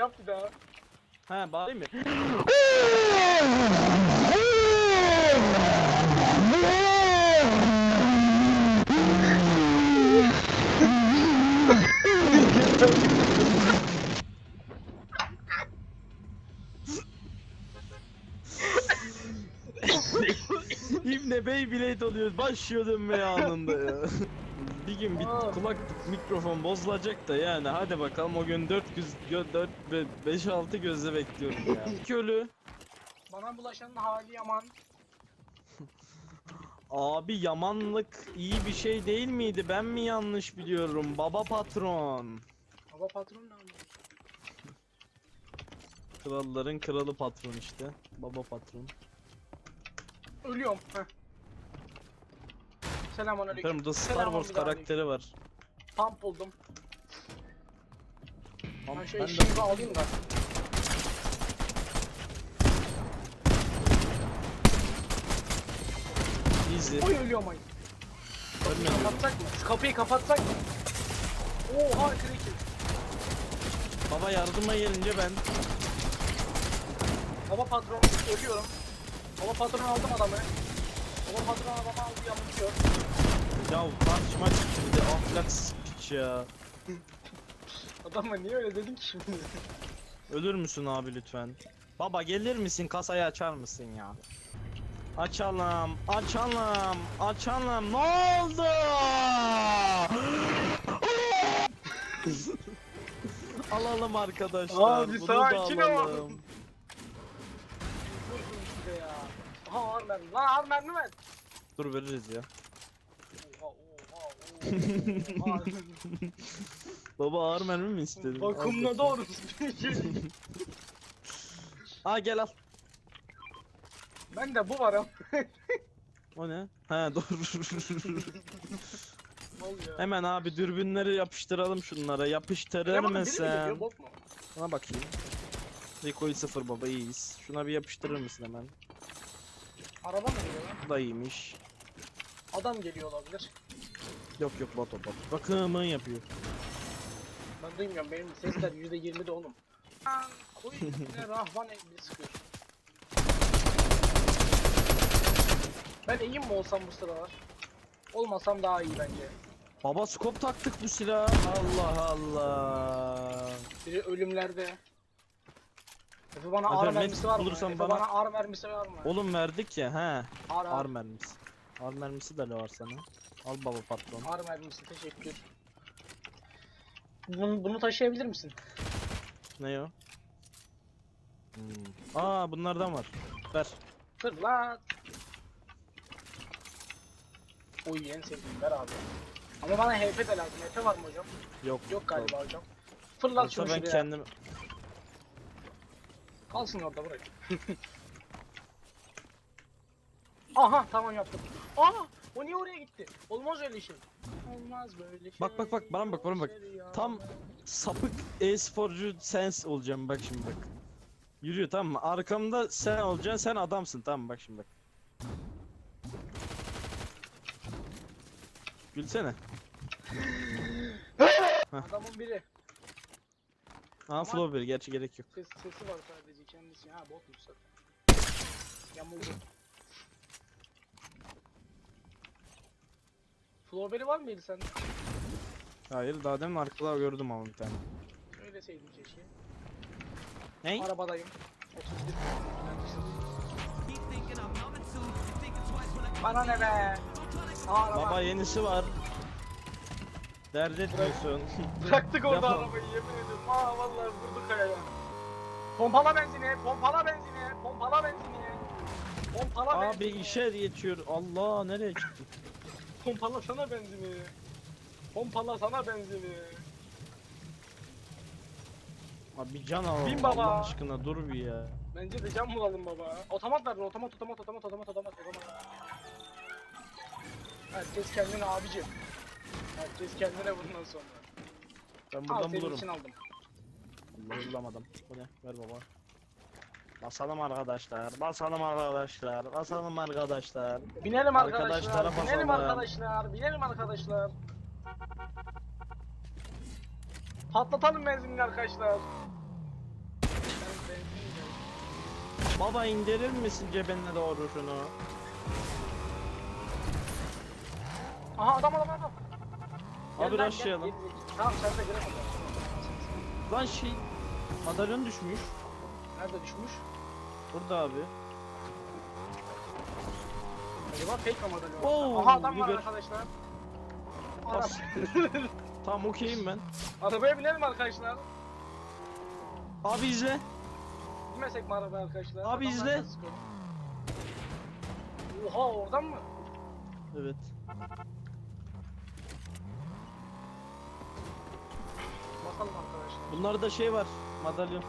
Yap bir daha. He bağırayım mı? İbne Beyblade oluyoruz. Başlıyor dönmeye anında ya. Gün Aa. kulaklık mikrofon bozulacak da yani hadi bakalım o gün 4 göz 4 5 6 gözle bekliyorum ya. İki ölü. Bana bulaşanın hali yaman. Abi yamanlık iyi bir şey değil miydi? Ben mi yanlış biliyorum? Baba patron. Baba patron ne anlıyor? Kralların kralı patron işte. Baba patron. Ölüyorum. Heh. Selamünaleyküm. Efendim burada Star Selamun Wars aleyküm. karakteri var. Pump buldum. Ama Ben şey ben de- eşeğimi alayım da. Easy. Oy ölüyorum ay. Ölmedim. Kapatsak mı? Şu kapıyı kapatsak mı? Oha kreatif. Baba yardıma gelince ben Baba patron ölüyorum. Baba patron aldım adamı. Aldı yamuluyor. ya karşıma çıktı ahlaksız piç ya. Adama niye öyle dedin ki şimdi? Ölür müsün abi lütfen? Baba gelir misin kasayı açar mısın ya? Açalım, açalım, açalım. Ne oldu? alalım arkadaşlar. Abi, sakin ol. Aha ağır mermi. Lan ağır mermi ver. Dur veririz ya. Oha oha oha. Ağır mermi. Baba ağır mermi mi istedin? Al Bakımla bakayım. doğru. Aa gel al. ben de bu varım. O ne? Ne oluyor? Hemen abi dürbünleri yapıştıralım şunlara. Yapıştırır Elemanın biri mi mısın? geliyor, bot mu? Buna bakayım. Recoil sıfır baba iyiyiz. Şuna bir yapıştırır mısın hemen? Araba mı geliyor lan? Bu da iyiymiş. Adam geliyor olabilir. Yok yok bot bot. Bakımı yapıyor. Ben duymuyorum benim sesler %20 de oğlum. Lan Koy ne rahvan elini sıkıyor. Ben iyiyim mi olsam bu sıralar? Olmasam daha iyi bence. Baba skop taktık bu silah. Allah Allah. Biri ölümlerde. Efe bana ağır net mermisi var mı? bulursan Efe bana- bana... ağır mermisi var mı? Oğlum verdik ya he. Ağır Ar ağır, mermisi. Ar mermisi de var sana. Al baba patron. ağır mermisi teşekkür. Bunu, bunu taşıyabilir misin? Ne o? Hmm. Aa bunlardan var. Ver. Fırlat. Oy en sevdiğim ver abi. Ama bana HP de lazım. HP var mı hocam? Yok. Yok galiba hocam. Fırlat Yoksa şunu ben şuraya. kendim Kalsın orada bırak. Aha tamam yaptım. Aa o niye oraya gitti? Olmaz öyle şey. Olmaz böyle şey. Bak, bak, bak, bana bak, bana bak. ya. Tam sapık e-sporcu sens olacağım bak şimdi bak. Yürüyor tamam mı? Arkamda sen olacaksın sen adamsın tamam mı? bak şimdi bak. Gülsene. Adamın biri. Aa flow bir gerçi gerek yok. Ses, sesi var sadece kendisi. Ha botmuş zaten. Yamuldu. Flowberry var mıydı sende? Hayır daha demin arkada gördüm ama bir tane. Söyleseydin keşke. Ney? Arabadayım. 31. Bana ne be? Aa, araba. Baba yenisi var. Dert etmiyorsun. Bıraktık orada Yapma. arabayı yemin ediyorum. Aa vallahi vurduk kayaya. Pompala benzini, pompala benzini, pompala benzini. Pompala Abi benzini. işe geçiyor. Allah nereye çıktı? Pompala sana benzini. Pompala sana benzini. Abi can al. Bin baba. Allah aşkına dur bir ya. Bence de cam bulalım baba. Otomat ver, otomat, otomat, otomat, otomat, otomat, otomat. Herkes kendine abicim. Herkes kendine bundan sonra. Ben Al buradan senin bulurum. için aldım. Bulamadım. Bu ne? Ver baba. Basalım arkadaşlar. Basalım arkadaşlar. Basalım arkadaşlar. Binelim arkadaşlar. Arkadaşlara binelim basalım. arkadaşlar. Binelim arkadaşlar. Patlatalım benzinli arkadaşlar. Baba indirir misin cebine doğru şunu? Aha adam adam adam. Abi lan. Tamam sen de gel. Lan şey madalyon düşmüş. Nerede düşmüş? Burada abi. Acaba fake mi madalyon? Oo, Aha adam var biber. arkadaşlar. Ara-. Tamam okeyim ben. Arabaya binelim arkadaşlar. Abi izle. Binmesek mi arabaya arkadaşlar? Abi Adamlar izle. nasıl sıkıyor? Oha oradan mı? Evet. Bakalım arkadaşlar. Bunlarda şey var. Madalyon.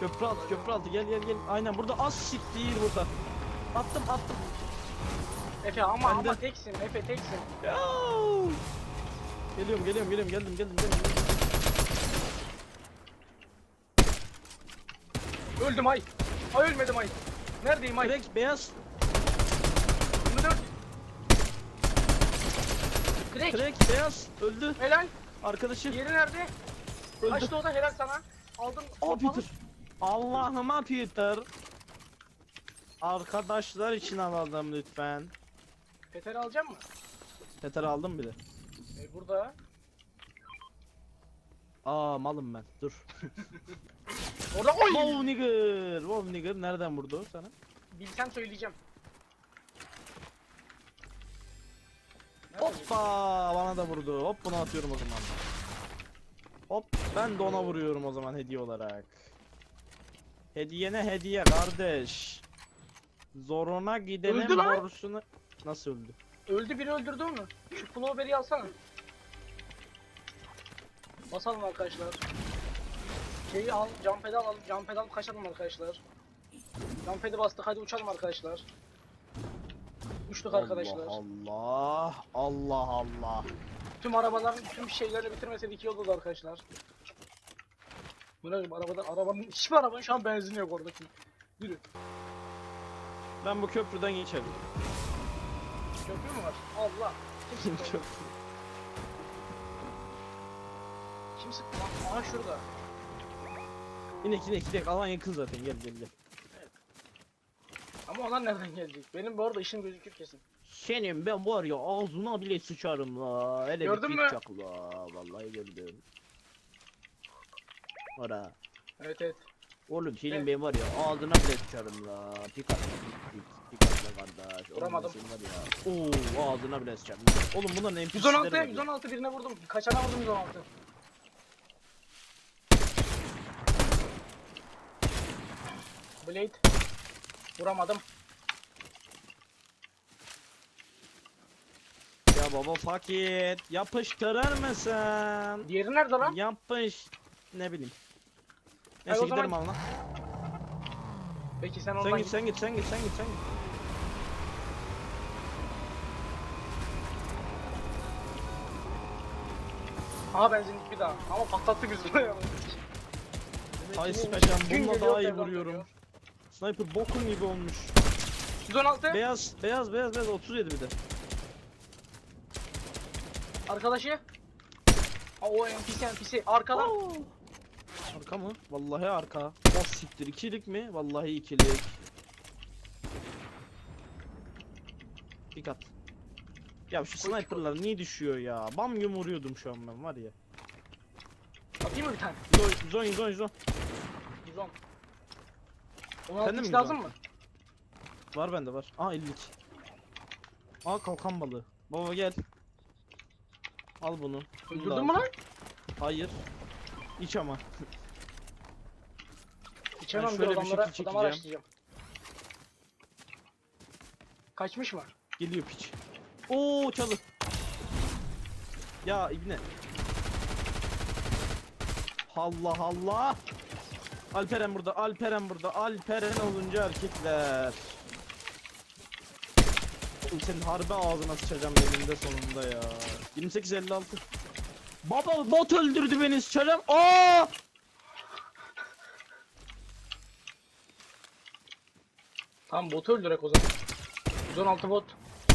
Köprü altı, köprü altı. Gel gel gel. Aynen burada az siktir burada. Attım attım. Efe ama Ben de- ama teksin. Efe teksin. Ya. Geliyorum geliyorum geliyorum geldim geldim geldim. Öldüm ay. Ay ölmedim ay. Neredeyim ay? Direkt beyaz. 24. Direkt. Direkt beyaz. Öldü. Helal. Arkadaşı Yeri nerede? Kaçtı o da helal sana. Aldım. O pompalı. Peter. Allah'ıma Peter. Arkadaşlar için alalım lütfen. Peter alacak mı? Peter aldım bile. E burada. Aa malım ben. Dur. Orada oy. Wow nigger. Wow nigger. Nereden vurdu o sana? Bilsem söyleyeceğim. Nerede Hoppa bana da vurdu. Hop bunu atıyorum o zaman. Hop ben de ona vuruyorum o zaman hediye olarak. Hediyene hediye kardeş. Zoruna gidenin Öldü lan. borusunu... Nasıl öldü? Öldü biri öldürdü onu. Şu Flowberry'i alsana. Basalım arkadaşlar. Şeyi al, jump pedal al, jump pedal kaçalım arkadaşlar. Jump pedal bastık hadi uçalım arkadaşlar. Uçtuk arkadaşlar. Allah Allah Allah Allah. Tüm arabaların tüm şeylerini bitirmeseydik iyi olurdu arkadaşlar. Ne arabadan arabanın hiçbir arabanın şu an benzini yok oradaki. Yürü. Ben bu köprüden geçerim. Köprü mü var? Allah. Kim sıktı? Kim sıktı lan? Aha şurada. İnek inek inek alan yakın zaten gel gel gel. Ama onlar nereden gelecek? Benim bu arada işim gözükür kesin. Senin ben var ya ağzına bile sıçarım la. Hele Gördün bir mü? la. Vallahi gördüm. Ora. Evet evet. Oğlum senin Evet. ben var ya ağzına bile sıçarım la. Pik at pik pik pik at la kardeş. Oğlum Vuramadım. senin var ya. Oo ağzına bile sıçarım. Oğlum bunların NPC'leri 116 var ya. 116 birine vurdum. Kaçana vurdum 116. Blade. Vuramadım. Ya baba paket yapıştırır mısın? Diğeri nerede lan? Yapış. Ne bileyim. Neyse o zaman- gidelim alına. Peki sen ondan Sen git git. sen git sen git sen git sen git. Aha benzinlik bir daha. Ama patlattı buraya. Ay gün bununla daha iyi vuruyorum. geliyor. Sniper bokun gibi olmuş. 116 Beyaz beyaz beyaz beyaz 37 bir de. Arkadaşı. Aa, o NPC NPC arkadan. Oo. Arka mı? Vallahi arka. O siktir ikilik mi? Vallahi ikilik. Dikkat. Ya şu Koy, sniperlar niye düşüyor ya? Bam yum vuruyordum şu an ben var ya. Atayım mı bir tane? Zon zon zon zon. 110. Sende 16 mi x 110? lazım mı? Var bende var. Aa 50'lik. Aa kalkan balığı. Baba gel. Al bunu. Bunu da Öldürdün al. mü lan? Hayır. İç ama. İçemem şöyle bir adamlara, şekil adamı çekeceğim. araştıracağım. Kaçmış mı? Geliyor piç. Oo çalı. Ya ibne. Allah Allah. Alperen burada, Alperen burada, Alperen olunca erkekler. Oğlum senin harbi ağzına sıçacağım elinde sonunda ya. 28-56. Baba bot öldürdü beni sıçacağım. Aa! Tamam botu öldürek o zaman. 116 bot.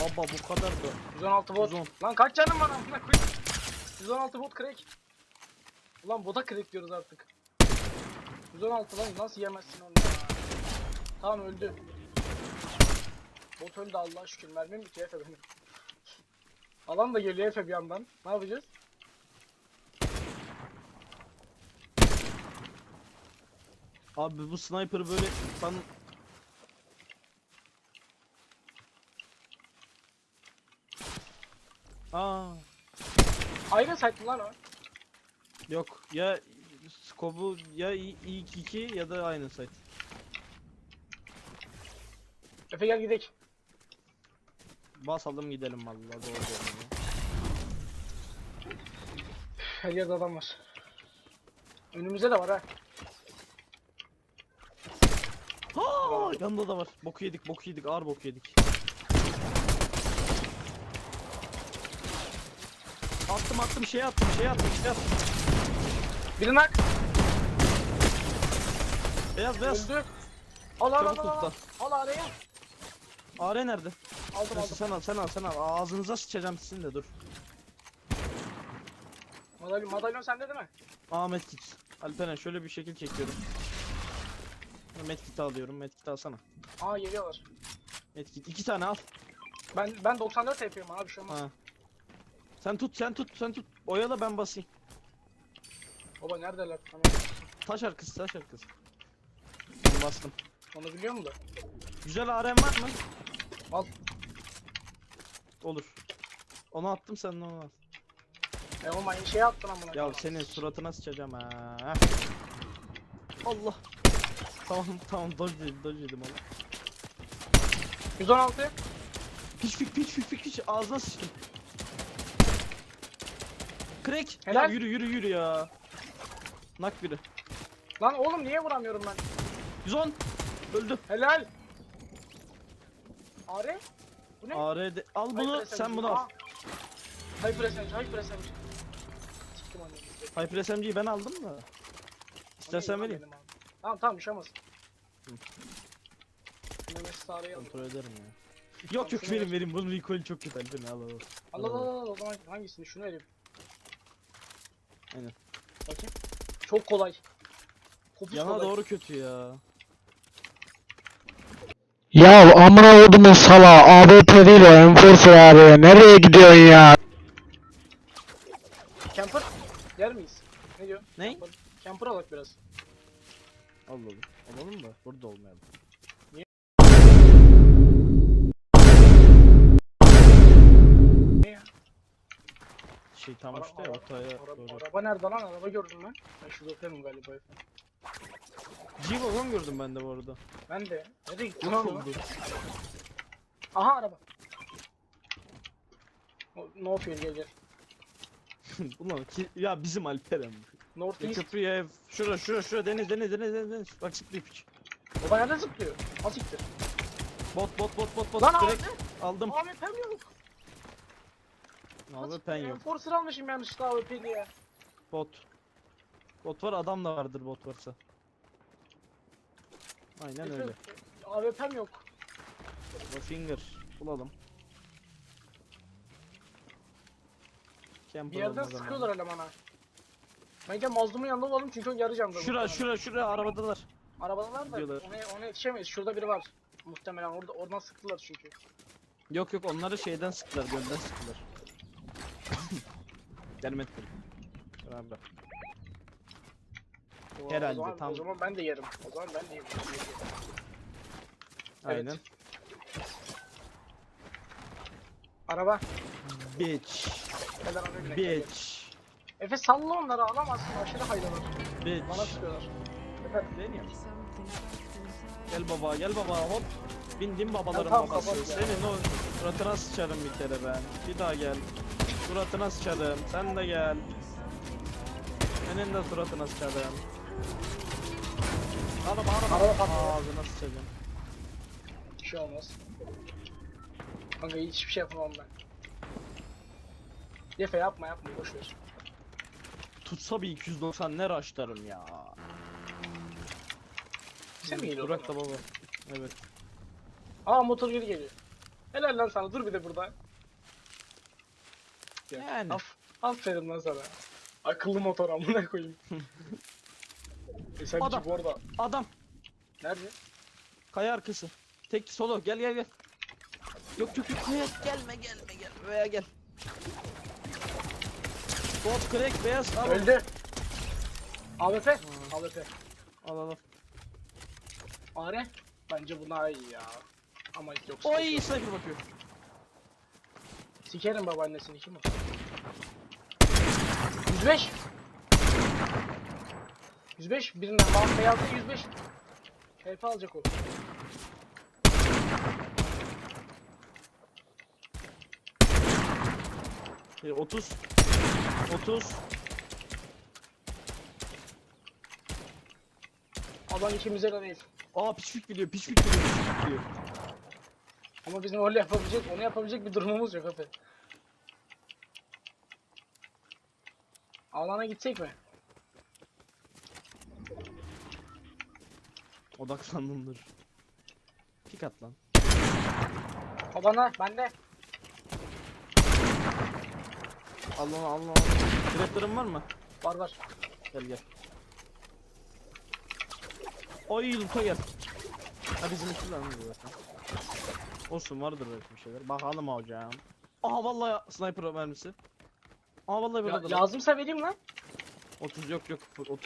Baba bu kadar da. 116 bot. 110. Lan kaç canım var amına koyayım. 116 bot crack. Ulan bota crack diyoruz artık. 116 lan nasıl yemezsin onu ya. Tamam öldü. Bot öldü Allah şükür. Mermim bitiyor benim. Alan da geliyor Efe bir yandan. Ne yapacağız? Abi bu sniper böyle ben Aa Ayrı site lan o? yok ya skobu ya i- ilk iki ya da aynı site. Efe gel gidelim. Basalım gidelim vallahi doğru diyorsun ya. Her yerde adam var. Önümüzde de var ha. Ha, yanında da var. Boku yedik, boku yedik, ağır boku yedik. Attım attım şey attım şey attım şey attım. Biri nak. Beyaz beyaz. Öldü. Al al al Çabuk al. Al, tut al araya. Are nerede? Aldım Neyse aldım. sen al sen al sen al. Ağzınıza sıçacağım sizin de dur. Madalyon, madalyon sende değil mi? Ahmet git. Alperen şöyle bir şekil çekiyorum. Medkit alıyorum. Medkit alsana. Aa geliyorlar. Medkit iki tane al. Ben ben 94 yapıyorum abi şu an. Ha. Sen tut sen tut sen tut. Oyala ben basayım. Baba neredeler? Tamam. Taş arkası taş arkası. Ben bastım. Onu biliyor musun da? Güzel ARM var mı? Al. Olur. Onu attım sen de onu al. E oğlum aynı şeyi attın amına. Ya koyayım. senin suratına sıçacağım ha. Allah. Tamam tamam dodge dedim dodge dedim oğlum. 116. Piç piç piç piç piç piç ağzına sıçtım. Crack. Ya Helal. yürü yürü yürü ya. Nak biri. Lan oğlum niye vuramıyorum ben? 110. Öldü. Helal. Are? Bu ne? ARD. Al bunu sen bunu al. Hyper SMG, Hyper SMG. Çıktım anne. Hyper SMG'yi ben aldım da. İstersen vereyim. Tamam tamam. Hı. Mehmet Sarı'yı. Kontrol ederim ya. Yok yok verin ver. verin bunun recoil'i çok kötü Alperen al al al. Al al al al o zaman hangisini? Şunu vereyim. Aynen. Bakayım. Çok kolay. Kopuz Yana kolay. doğru kötü ya. Ya amına kodumun sala AWP değil o Enforcer abi nereye gidiyorsun ya? Camper yer miyiz? Ne diyor? Ne? Camper, Camper alak biraz. Alalım. Alalım da burada olmayalım. Ne ya? Şey tam Ara- ya ara- ortaya Araba, doğru. araba nerede lan? Araba gördüm ben. Ben şurada oturuyorum galiba. G-Wagon gördüm ben de bu arada. Ben de. Nereye gitti lan oldu. Aha araba. O- No fear gel gel. Ulan ki ya bizim Alperen. North Ya East. köprüye ev. Şura şura şura deniz deniz deniz deniz deniz. Bak zıplıyor piç. Baba nereden zıplıyor? Az siktir. Bot bot bot bot bot. Lan Direkt abi. aldım. Abi pem yok. Ne oldu pen yok. Enforcer almışım yanlışlıkla AWP diye. Bot. Bot var adam da vardır bot varsa. Aynen öyle. AWP'm yok. Finger. Bulalım. Bir Camper yerden olmaz ama. sıkıyorlar elemana. Ben gel mazlumun yanında olalım çünkü o yarı canlı. Şura şura şura arabadalar. Arabalar da Gidiyorlar. ona, ona yetişemeyiz. Şurada biri var. Muhtemelen orada oradan sıktılar çünkü. Yok yok onları şeyden sıktılar gölden sıktılar. Gelmedi. Beraber. O, Herhalde, o zaman, tam- O zaman ben de yerim. O zaman ben de yerim. Evet. Aynen. Araba. Bitch. Neden araba geliyor. Bitch. Efe salla onları alamazsın. Aşırı hayırlar. Bitch. Bana sıkıyorlar. Efendim. Deniyorum. Gel baba gel baba hop. Bindim babaların tamam, babası. Senin o suratına sıçarım bir kere ben. Bir daha gel. Suratına sıçarım. Sen de gel. Senin de suratına sıçarım. Araba araba. Araba patlıyor. Ağzına sıçacağım. Bir şey olmaz. Kanka hiçbir şey yapamam ben. Efe yapma yapma boşver. Tutsa bir 290 ne raşlarım ya. Sen mi geliyorsun? Burak da baba. Evet. Aa motor geri geliyor. Helal lan sana dur bir de burada. Gel. Yani. Af aferin lan sana. Akıllı motor amına koyayım. e sen Adam. bu arada. Adam. Nerede? Kaya arkası. Tek solo gel gel gel. Yok yok yok kaya gelme gelme gel veya gel. Bot crack beyaz al. Öldü. AWP. AWP. Al al al. Are. Bence bu daha iyi ya. Ama hiç yok. Oy sniper bakıyor. Sikerim babaannesini kim o? 105. 105 birinden bana beyazda 105. HP alacak o. E, 30 30 Adam ikimize de değil. Aa pişfik biliyor pişfik biliyor pişfik biliyor. Ama bizim öyle yapabilecek, onu yapabilecek bir durumumuz yok abi. Alana gitsek mi? Odaklandımdır. Pik at lan. O bana, bende. Al lan al lan. Traplerin var mı? Var var. Gel gel. Oy loot'a gel. Ha bizim iki lan bu zaten. Olsun vardır belki bir şeyler. Bakalım hocam. Aha vallahi sniper mermisi. Aha vallahi Ya, burada da. lazımsa vereyim lan. 30 yok yok 30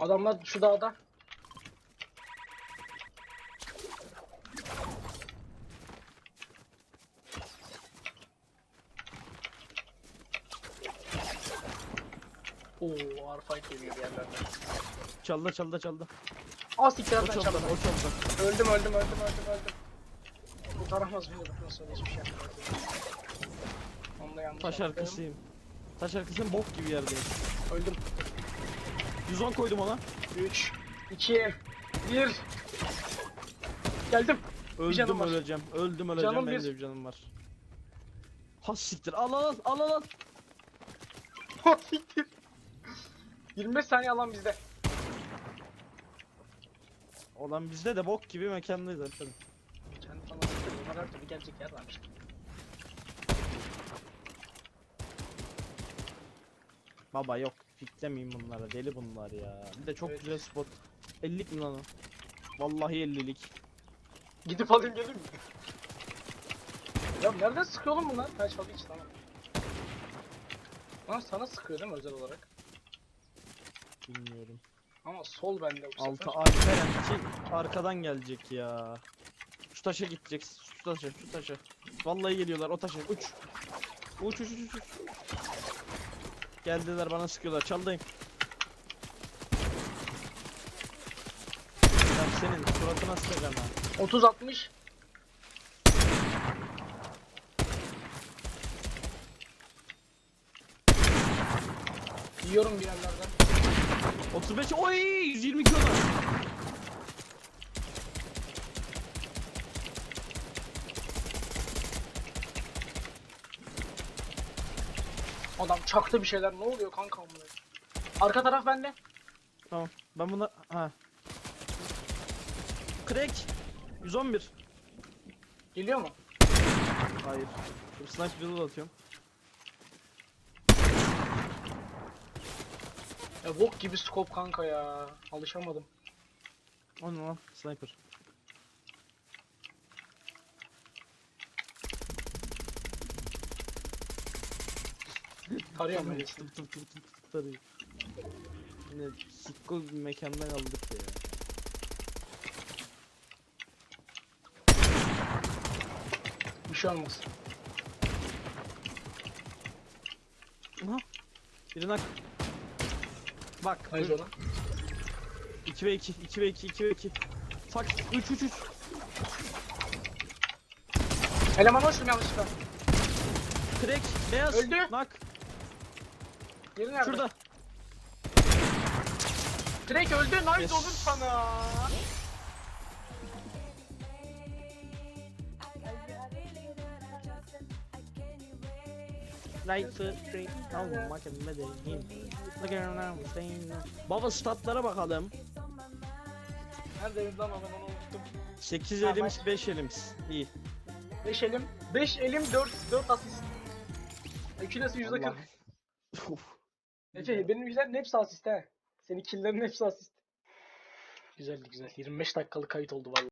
Adamlar şu dağda. Oo, fight geliyor bir yerlerden. çaldı çaldı çaldı. Aa siktirden çaldı o çaldı. Öldüm öldüm öldüm öldüm öldüm. Kurtaramaz beni bundan sonra hiçbir şey yapmadım. Onu da yanlış Taş yaptım. arkasıyım. Taş arkasının bok gibi yerdeyim. Öldüm. 110 koydum ona. 3, 2, 1. Geldim. canım Öldüm var. öleceğim. Öldüm öleceğim. Canım Benim bir. de bir canım var. Ha siktir. Al al al al al. Siktir. 25 saniye alan bizde. Olan bizde de bok gibi mekandayız zaten. Kendi falan sıkıyor. Onlar her türlü gelecek yer varmış. Baba yok. Fiklemeyeyim bunlara. Deli bunlar ya. Bir de çok Evet. güzel spot. 50'lik mi lan o? Vallahi 50'lik. Gidip alayım gelir mi? Ya nereden sıkıyor oğlum bunlar? Ha çaldı hiç tamam. Lan sana sıkıyor değil mi özel olarak? Bilmiyorum. Ama sol bende bu Altı sefer. Alperen ki arkadan gelecek ya. Şu taşa gidecek. Şu taşa, şu taşa. Vallahi geliyorlar o taşa. Uç. Uç uç uç uç. Geldiler bana sıkıyorlar. Çaldayım. Ya senin suratına sıkacağım ha. 30 60. Yiyorum bir yerlerden. 35 oy 120 kilo. Adam çaktı bir şeyler. Ne oluyor kanka amına? Arka taraf bende. Tamam. Ben buna ha. Crack 111. Geliyor mu? Hayır. Dur sniper yolu atıyorum. Ya bok gibi scope kanka ya. Alışamadım. O ne lan? Sniper. Tarıyorum ben. Tıp tıp tıp tıp tıp tarıyor. Yine sikko bir mekanda kaldık ya. Bir şey olmaz. Aha. Birini hak. Bak. Hayır ona. 2 ve 2, 2 ve 2, 2 ve 2. Fuck. 3 3 3. Eleman hoşum yanlışlıkla. Crack. Beyaz. Öldü. Knock. Yeri nerede? Şurada. Direkt öldü. Nice yes. olur sana. Right foot, right. Tamam makine değil. Baba statlara bakalım. Neredeyiz lan adam onu unuttum. 8 ha, elimiz, 5 elimiz. İyi. 5 elim, 5 elim 4 4 asist. İkilesi %40. Ne şey benim işlerin hepsi asist he. Senin killerin hepsi asist. Güzeldi güzel. 25 dakikalık kayıt oldu vallahi.